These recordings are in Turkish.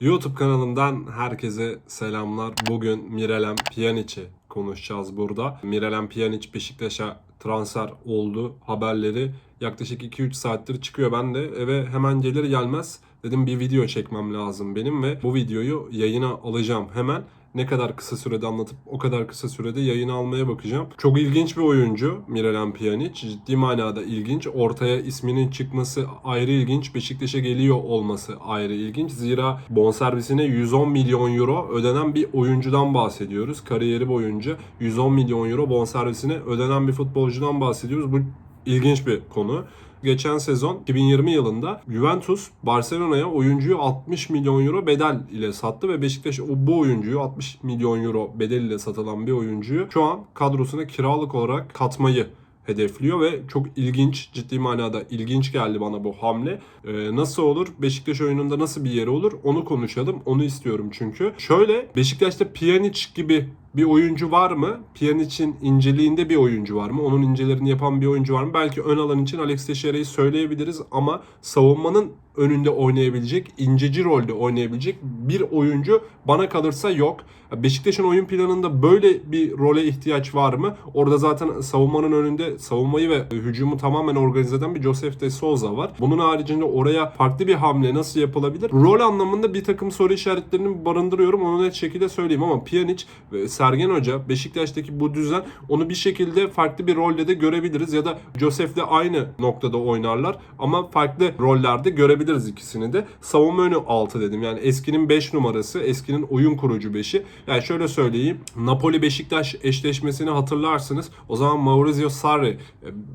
YouTube kanalımdan herkese selamlar. Bugün Mirelem Pjanic'i konuşacağız burada. Mirelem Pjanic Beşiktaş'a transfer oldu haberleri yaklaşık 2-3 saattir çıkıyor. Ben de eve hemen gelir gelmez dedim bir video çekmem lazım benim ve bu videoyu yayına alacağım hemen. Ne kadar kısa sürede anlatıp o kadar kısa sürede yayına almaya bakacağım. Çok ilginç bir oyuncu Miralem Pjanic. Ciddi manada ilginç. Ortaya isminin çıkması ayrı ilginç. Beşiktaş'a geliyor olması ayrı ilginç. Zira bonservisine 110 milyon euro ödenen bir oyuncudan bahsediyoruz. Kariyeri boyunca 110 milyon euro bonservisine ödenen bir futbolcudan bahsediyoruz. Bu ilginç bir konu. Geçen sezon 2020 yılında Juventus Barcelona'ya oyuncuyu 60 milyon euro bedel ile sattı ve Beşiktaş o bu oyuncuyu 60 milyon euro bedel ile satılan bir oyuncuyu şu an kadrosuna kiralık olarak katmayı hedefliyor ve çok ilginç, ciddi manada ilginç geldi bana bu hamle. Ee, nasıl olur? Beşiktaş oyununda nasıl bir yeri olur? Onu konuşalım. Onu istiyorum çünkü. Şöyle Beşiktaş'ta Pjanic gibi bir oyuncu var mı? Pjanic'in inceliğinde bir oyuncu var mı? Onun incelerini yapan bir oyuncu var mı? Belki ön alan için Alex Teixeira'yı söyleyebiliriz ama savunmanın önünde oynayabilecek, inceci rolde oynayabilecek bir oyuncu bana kalırsa yok. Beşiktaş'ın oyun planında böyle bir role ihtiyaç var mı? Orada zaten savunmanın önünde savunmayı ve hücumu tamamen organize eden bir Joseph de Souza var. Bunun haricinde oraya farklı bir hamle nasıl yapılabilir? Rol anlamında bir takım soru işaretlerini barındırıyorum. Onu net şekilde söyleyeyim ama Pjanic ve Sergen Hoca Beşiktaş'taki bu düzen onu bir şekilde farklı bir rolde de görebiliriz ya da Joseph'le aynı noktada oynarlar ama farklı rollerde görebiliriz ikisini de. Savunma önü 6 dedim. Yani eskinin 5 numarası, eskinin oyun kurucu 5'i. Yani şöyle söyleyeyim. Napoli Beşiktaş eşleşmesini hatırlarsınız. O zaman Maurizio Sarri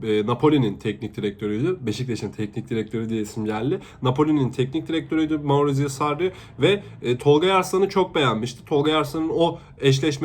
e, e, Napoli'nin teknik direktörüydü. Beşiktaş'ın teknik direktörü diye isim geldi. Napoli'nin teknik direktörüydü Maurizio Sarri ve e, Tolga Arslan'ı çok beğenmişti. Tolga Arslan'ın o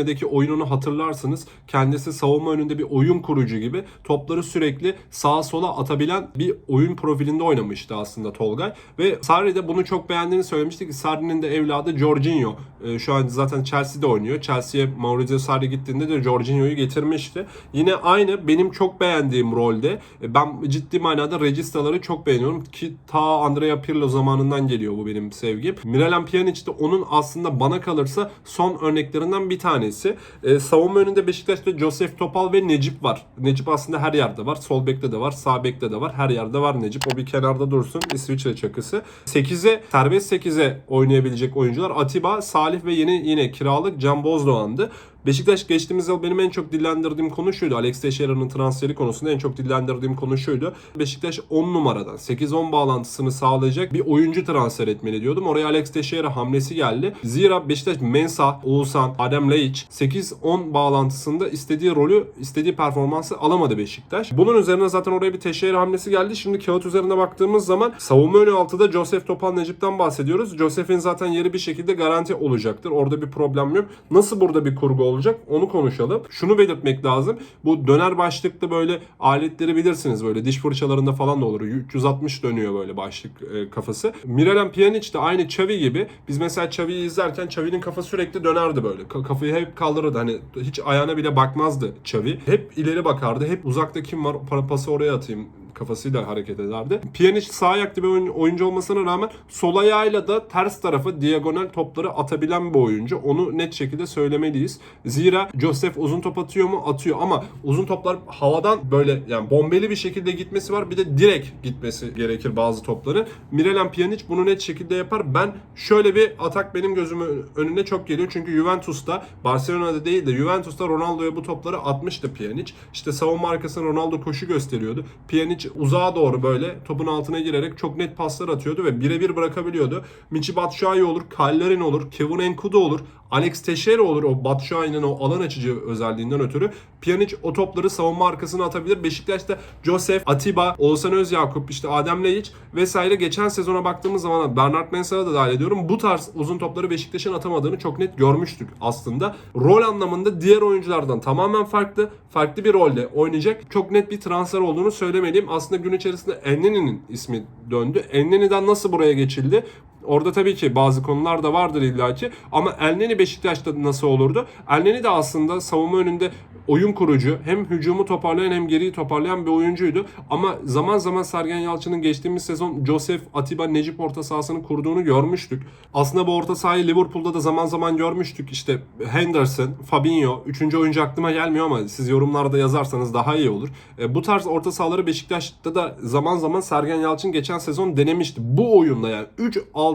eşleşmedeki oyununu hatırlarsınız. Kendisi savunma önünde bir oyun kurucu gibi topları sürekli sağa sola atabilen bir oyun profilinde oynamıştı aslında Tolgay. Ve Sarri de bunu çok beğendiğini söylemişti ki Sarri'nin de evladı Jorginho. E, şu an zaten Chelsea'de oynuyor. Chelsea'ye Maurizio Sarri gittiğinde de Jorginho'yu getirmişti. Yine aynı benim çok beğendiğim rolde. E, ben ciddi manada Regista'ları çok beğeniyorum ki ta Andrea Pirlo zamanından geliyor bu benim sevgim. Miralem Pjanic de onun aslında bana kalırsa son örneklerinden bir tanesi. E, savunma önünde Beşiktaş'ta Joseph Topal ve Necip var. Necip aslında her yerde var. Sol bekte de var, sağ bekte de var. Her yerde var Necip. O bir kenarda dursun. İsviçre çakısı. 8'e, serbest 8'e oynayabilecek oyuncular Atiba, Salih ve yeni yine kiralık Can Bozdoğan'dı. Beşiktaş geçtiğimiz yıl benim en çok dillendirdiğim konu şuydu. Alex Teixeira'nın transferi konusunda en çok dillendirdiğim konu şuydu. Beşiktaş 10 numaradan 8-10 bağlantısını sağlayacak bir oyuncu transfer etmeli diyordum. Oraya Alex Teixeira hamlesi geldi. Zira Beşiktaş Mensah, Oğuzhan, Adem Laiç 8-10 bağlantısında istediği rolü, istediği performansı alamadı Beşiktaş. Bunun üzerine zaten oraya bir Teixeira hamlesi geldi. Şimdi kağıt üzerine baktığımız zaman savunma önü altıda Joseph Topal Necip'ten bahsediyoruz. Joseph'in zaten yeri bir şekilde garanti olacaktır. Orada bir problem yok. Nasıl burada bir kurgu olacak onu konuşalım. Şunu belirtmek lazım. Bu döner başlıklı böyle aletleri bilirsiniz böyle diş fırçalarında falan da olur. 360 dönüyor böyle başlık e, kafası. Miralem Pjanic de aynı Xavi gibi. Biz mesela Xavi'yi izlerken Xavi'nin kafa sürekli dönerdi böyle. Ka- kafayı hep kaldırırdı. Hani hiç ayağına bile bakmazdı Xavi. Hep ileri bakardı. Hep uzakta kim var para pası oraya atayım kafasıyla hareket ederdi. Pjanic sağ ayaklı bir oyun- oyuncu olmasına rağmen sol ayağıyla da ters tarafa diagonal topları atabilen bir oyuncu. Onu net şekilde söylemeliyiz. Zira Joseph uzun top atıyor mu? Atıyor ama uzun toplar havadan böyle yani bombeli bir şekilde gitmesi var. Bir de direkt gitmesi gerekir bazı topları. Miralem Pjanic bunu net şekilde yapar. Ben şöyle bir atak benim gözümün önüne çok geliyor. Çünkü Juventus'ta Barcelona'da değil de Juventus'ta Ronaldo'ya bu topları atmıştı Pjanic. İşte savunma arkasına Ronaldo koşu gösteriyordu. Pjanic uzağa doğru böyle topun altına girerek çok net paslar atıyordu ve birebir bırakabiliyordu. Michi Batshuayi olur, Kallerin olur, Kevin Enkudu olur, Alex Teixeira olur o Batshuayi'nin o alan açıcı özelliğinden ötürü. Pjanic o topları savunma arkasına atabilir. Beşiktaş'ta Joseph, Atiba, Oğuzhan Özyakup, işte Adem Laiç vesaire geçen sezona baktığımız zaman Bernard Mensah'ı da dahil ediyorum. Bu tarz uzun topları Beşiktaş'ın atamadığını çok net görmüştük aslında. Rol anlamında diğer oyunculardan tamamen farklı, farklı bir rolde oynayacak. Çok net bir transfer olduğunu söylemeliyim. Aslında gün içerisinde Enneni'nin ismi döndü. Enneni'den nasıl buraya geçildi? Orada tabii ki bazı konular da vardır illaki ama Elneni Beşiktaş'ta nasıl olurdu? Elneni de aslında savunma önünde oyun kurucu, hem hücumu toparlayan hem geriyi toparlayan bir oyuncuydu. Ama zaman zaman Sergen Yalçın'ın geçtiğimiz sezon Joseph, Atiba, Necip orta sahasını kurduğunu görmüştük. Aslında bu orta sahayı Liverpool'da da zaman zaman görmüştük. İşte Henderson, Fabinho, üçüncü oyuncu aklıma gelmiyor ama siz yorumlarda yazarsanız daha iyi olur. E, bu tarz orta sahaları Beşiktaş'ta da zaman zaman Sergen Yalçın geçen sezon denemişti. Bu oyunda yani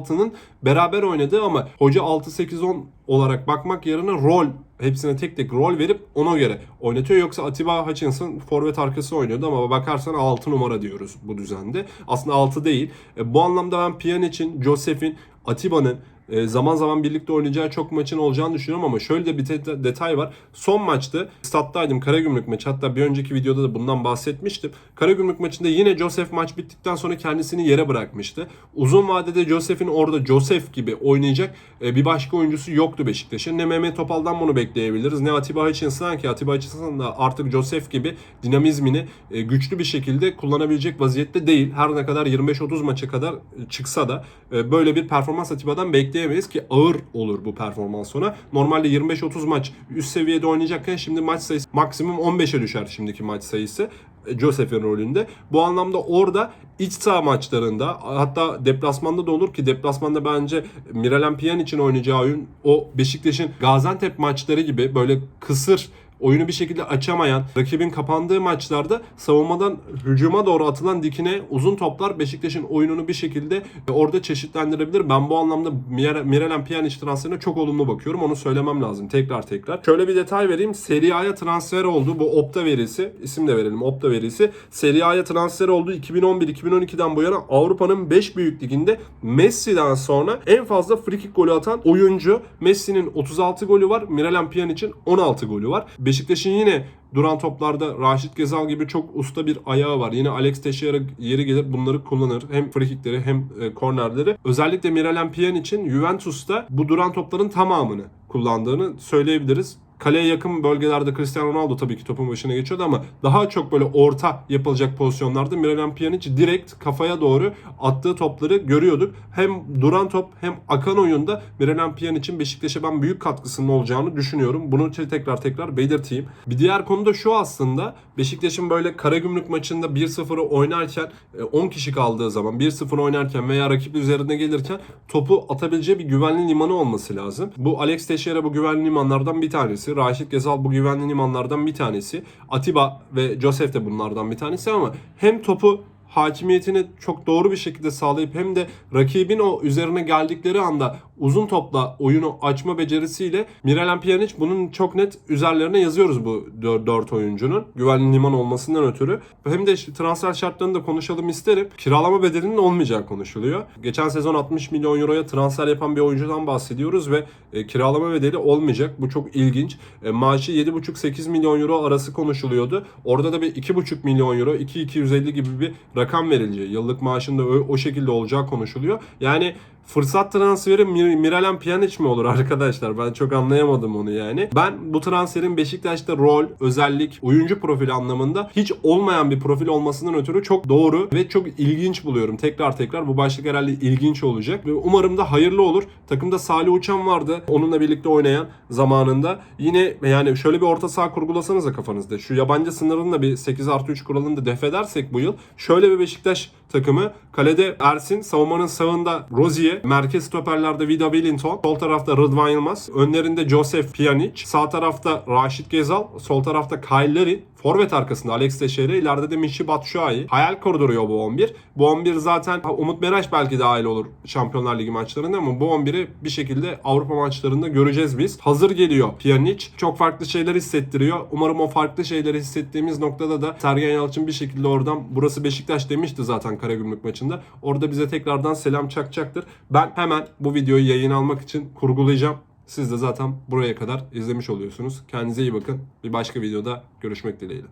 3-6'nın beraber oynadığı ama hoca 6-8-10 olarak bakmak yerine rol hepsine tek tek rol verip ona göre oynatıyor. Yoksa Atiba Hutchinson forvet arkası oynuyordu ama bakarsan 6 numara diyoruz bu düzende. Aslında 6 değil. E, bu anlamda ben Pjanic'in, Josef'in, Atiba'nın zaman zaman birlikte oynayacağı çok maçın olacağını düşünüyorum ama şöyle de bir detay var. Son maçta stat'taydım Karagümrük maçı hatta bir önceki videoda da bundan bahsetmiştim. Karagümrük maçında yine Joseph maç bittikten sonra kendisini yere bırakmıştı. Uzun vadede Joseph'in orada Joseph gibi oynayacak e, bir başka oyuncusu yoktu Beşiktaş'ın. Ne Mehmet Topal'dan bunu bekleyebiliriz ne Atiba Hutchinson ki Atiba Hutchinson da artık Joseph gibi dinamizmini e, güçlü bir şekilde kullanabilecek vaziyette değil. Her ne kadar 25-30 maça kadar çıksa da e, böyle bir performans Atiba'dan bekleyemeyiz ki ağır olur bu performans sonra. Normalde 25-30 maç üst seviyede oynayacakken şimdi maç sayısı maksimum 15'e düşer şimdiki maç sayısı. e, Joseph'in rolünde. Bu anlamda orada iç saha maçlarında hatta deplasmanda da olur ki deplasmanda bence Miralem Pjanic'in oynayacağı oyun o Beşiktaş'ın Gaziantep maçları gibi böyle kısır oyunu bir şekilde açamayan, rakibin kapandığı maçlarda savunmadan hücuma doğru atılan dikine uzun toplar Beşiktaş'ın oyununu bir şekilde orada çeşitlendirebilir. Ben bu anlamda Miralem Pjanic transferine çok olumlu bakıyorum. Onu söylemem lazım tekrar tekrar. Şöyle bir detay vereyim. Serie A'ya transfer oldu. Bu Opta verisi. isim de verelim. Opta verisi. Serie A'ya transfer oldu. 2011-2012'den bu yana Avrupa'nın 5 büyük liginde Messi'den sonra en fazla frikik golü atan oyuncu. Messi'nin 36 golü var. Miralem Pjanic'in 16 golü var. Beşiktaş'ın yine duran toplarda Raşit Gezal gibi çok usta bir ayağı var. Yine Alex Teixeira yeri gelir bunları kullanır. Hem frikikleri hem e, kornerleri. Özellikle Miralem Pjanic'in Juventus'ta bu duran topların tamamını kullandığını söyleyebiliriz. Kaleye yakın bölgelerde Cristiano Ronaldo tabii ki topun başına geçiyordu ama daha çok böyle orta yapılacak pozisyonlarda Miralem Pjanic direkt kafaya doğru attığı topları görüyorduk. Hem duran top hem akan oyunda Miralem Pjanic'in Beşiktaş'a ben büyük katkısının olacağını düşünüyorum. Bunu tekrar tekrar belirteyim. Bir diğer konu da şu aslında Beşiktaş'ın böyle Karagümrük maçında 1-0'ı oynarken e, 10 kişi kaldığı zaman 1-0 oynarken veya rakip üzerine gelirken topu atabileceği bir güvenli limanı olması lazım. Bu Alex Teixeira bu güvenli limanlardan bir tanesi. Raşit Gezal bu güvenli limanlardan bir tanesi. Atiba ve Joseph de bunlardan bir tanesi ama hem topu hakimiyetini çok doğru bir şekilde sağlayıp hem de rakibin o üzerine geldikleri anda uzun topla oyunu açma becerisiyle Miralem Pjanic bunun çok net üzerlerine yazıyoruz bu 4 oyuncunun. Güvenli liman olmasından ötürü. Hem de transfer şartlarını da konuşalım isterim. Kiralama bedelinin olmayacağı konuşuluyor. Geçen sezon 60 milyon euroya transfer yapan bir oyuncudan bahsediyoruz ve e, kiralama bedeli olmayacak. Bu çok ilginç. E, maaşı 7,5-8 milyon euro arası konuşuluyordu. Orada da bir 2,5 milyon euro, 2-250 gibi bir rakam verileceği. Yıllık maaşında o, o şekilde olacağı konuşuluyor. Yani Fırsat transferi Mir- Miralem Pjanic mi olur arkadaşlar? Ben çok anlayamadım onu yani. Ben bu transferin Beşiktaş'ta rol, özellik, oyuncu profili anlamında hiç olmayan bir profil olmasından ötürü çok doğru ve çok ilginç buluyorum. Tekrar tekrar bu başlık herhalde ilginç olacak. Ve umarım da hayırlı olur. Takımda Salih Uçan vardı. Onunla birlikte oynayan zamanında. Yine yani şöyle bir orta saha kurgulasanız da kafanızda. Şu yabancı sınırını da bir 8 artı 3 kuralını da def edersek bu yıl. Şöyle bir Beşiktaş takımı. Kalede Ersin, savunmanın sağında Rozier, merkez stoperlerde Vida Wellington, sol tarafta Rıdvan Yılmaz, önlerinde Joseph Pjanic, sağ tarafta Raşit Gezal, sol tarafta Kyle Larin, forvet arkasında Alex Teixeira, ileride de Michy Batshuayi. Hayal kurduruyor bu 11. Bu 11 zaten Umut Meraş belki dahil olur Şampiyonlar Ligi maçlarında ama bu 11'i bir şekilde Avrupa maçlarında göreceğiz biz. Hazır geliyor Pjanic. Çok farklı şeyler hissettiriyor. Umarım o farklı şeyleri hissettiğimiz noktada da Sergen Yalçın bir şekilde oradan burası Beşiktaş demişti zaten Karagümrük maçında. Orada bize tekrardan selam çakacaktır. Ben hemen bu videoyu yayın almak için kurgulayacağım. Siz de zaten buraya kadar izlemiş oluyorsunuz. Kendinize iyi bakın. Bir başka videoda görüşmek dileğiyle.